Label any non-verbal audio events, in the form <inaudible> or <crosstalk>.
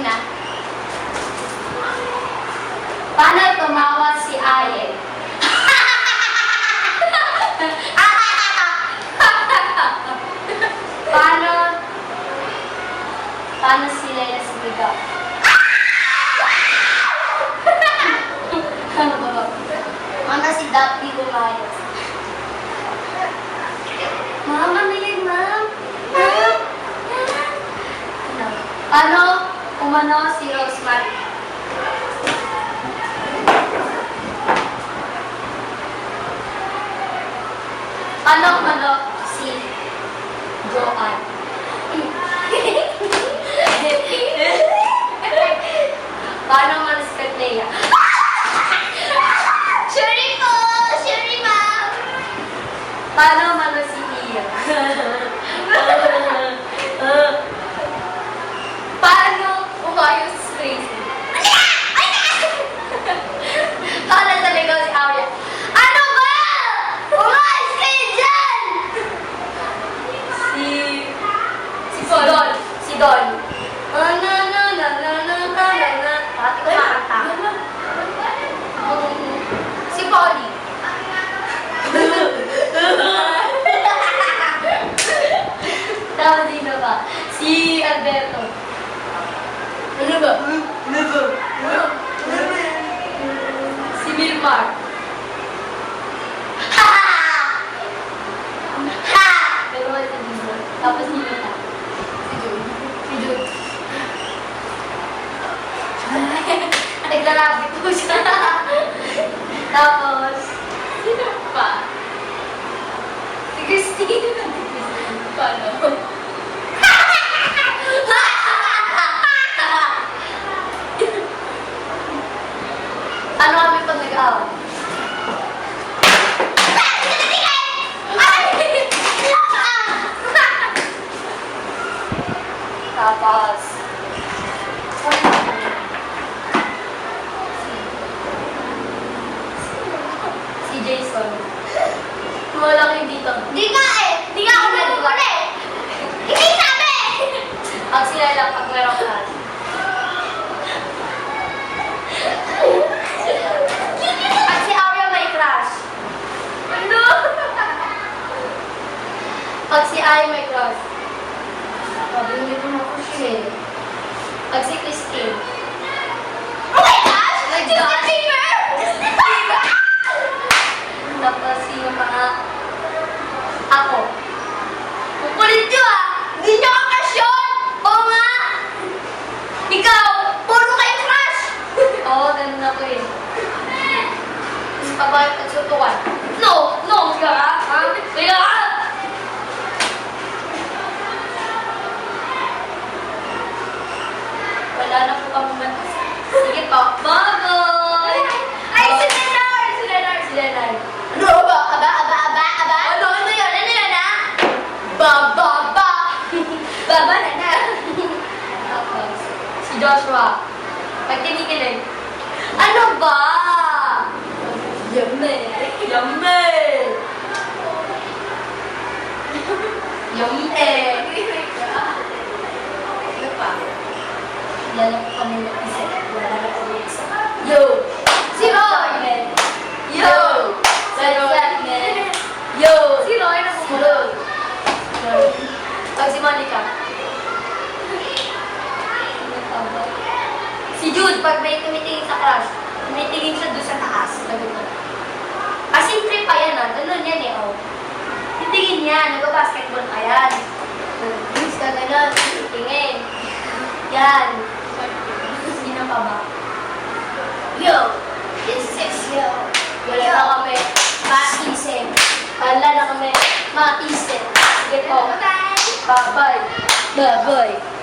anim na. Paano tumawa si Ayen? paano, paano si Leila sumigaw? paano si Daphne lumayas? alok-alok si Joan. Paano ma-respect niya? <laughs> Sorry po! Sorry, ma'am! Paano ma-respect ano niya? <laughs> Si Polly. Tama na ba? Si Alberto. Ano ba? Si Milmar. Pero wala dito. Tapos. Si Naglalapit po siya. Tapos, sino pa? Si Christine. Paano? ano kami pag nag-away? Tapos, si Jason. Wala kayo dito. Di nga eh! Di nga ako nagpupuli! Hindi sabi! Ang sila lang pag meron ka. At si Aria may crush. Ano? Pag si Ay may crush. Sabi hindi ko na crush eh. Pag si Christine. Oh my gosh! Justin. Bieber! Justin Bieber! Tapos sino pa nga? Ako. Kukulit nyo ah! Hindi nyo ka crush yun! Oo nga! Ikaw! Puro kayo crush! <laughs> Oo, ganun ako eh. Gusto pa ba yung pagsutukan? No! No! Kaya ka? Ha? Kaya ka? Wala na po kami man. Sige po. Bye-bye! Ay, si Leonard! Si Leonard! Si Lenay. Ano ba? Aba, aba, aba, aba? Ano? Ano yun? Ano yun ah? Ba, ba, ba! Baba na na! Tapos, si Joshua. Pag tinikilig. Ano ba? Yummy! Yummy! Yummy! Ano pa? Lala ko kami ng isa. Wala na kami isa. Yo! Si Roy! Yo! Si Roy. Yo! Si Roy na pumunod. Pag si Monica. Si Jude, pag may tumitingin sa crush, tumitingin siya doon sa taas. Ganun. In, trip pa yan ah. Ganun yan eh, oh. Titingin yan. Nag-basketball pa yan. Miss ka ganun. Titingin. Yan. Sino pa ba? Yo! This is yo! Wala na kami. Maisip. Wala na kami. Maisip. Sige po. Bye! Bye-bye. Bye-bye.